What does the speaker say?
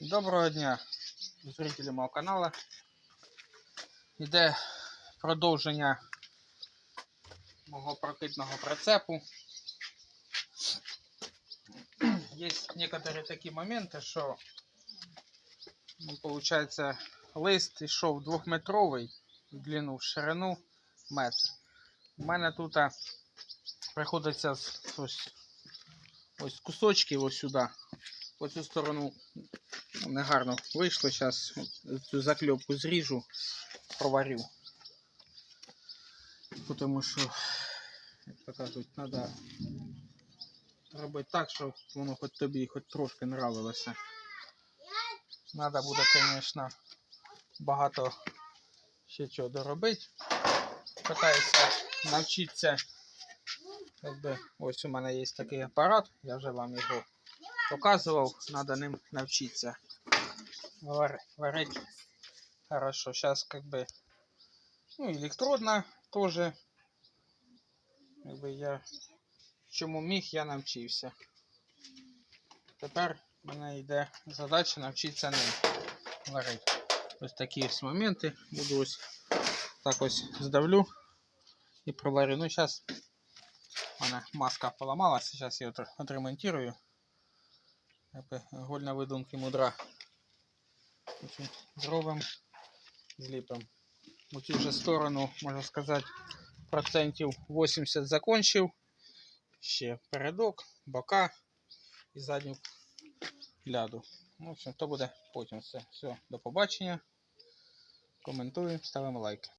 Доброго дня, зрителі мого каналу. Іде продовження мого прокидного прицепу. Є некоторі такі моменти, що ну, получается, лист йшов двохметровий в длину, в ширину метр. У мене тут приходиться ось, ось кусочки ось сюди, по цю сторону негарно вийшло. Зараз цю закльопку зріжу, проварю. Тому що, як то кажуть, треба робити так, щоб воно хоч тобі хоч трошки нравилося. Треба буде, звісно, багато ще чого доробити. Питаюся навчитися. Якби, ось у мене є такий апарат, я вже вам його показував, треба ним навчитися Вар, варить хорошо. Сейчас как бы, ну, электродно тоже. Как бы я чому міг, я навчився. Тепер в мене йде задача навчитися ним варити. Ось такі ось моменти. Буду ось так ось здавлю і проварю. Ну, зараз у мене маска поламалася, зараз я її отр- отремонтую. Якби Гольна видумки мудра. Оцю Зробимо, зліпимо. У цю вже сторону, можна сказати, процентів 80 закончив. Ще передок, бока і задню ляду. Ну, в общем, то буде потім все. Все, до побачення. Коментуємо, ставимо лайки.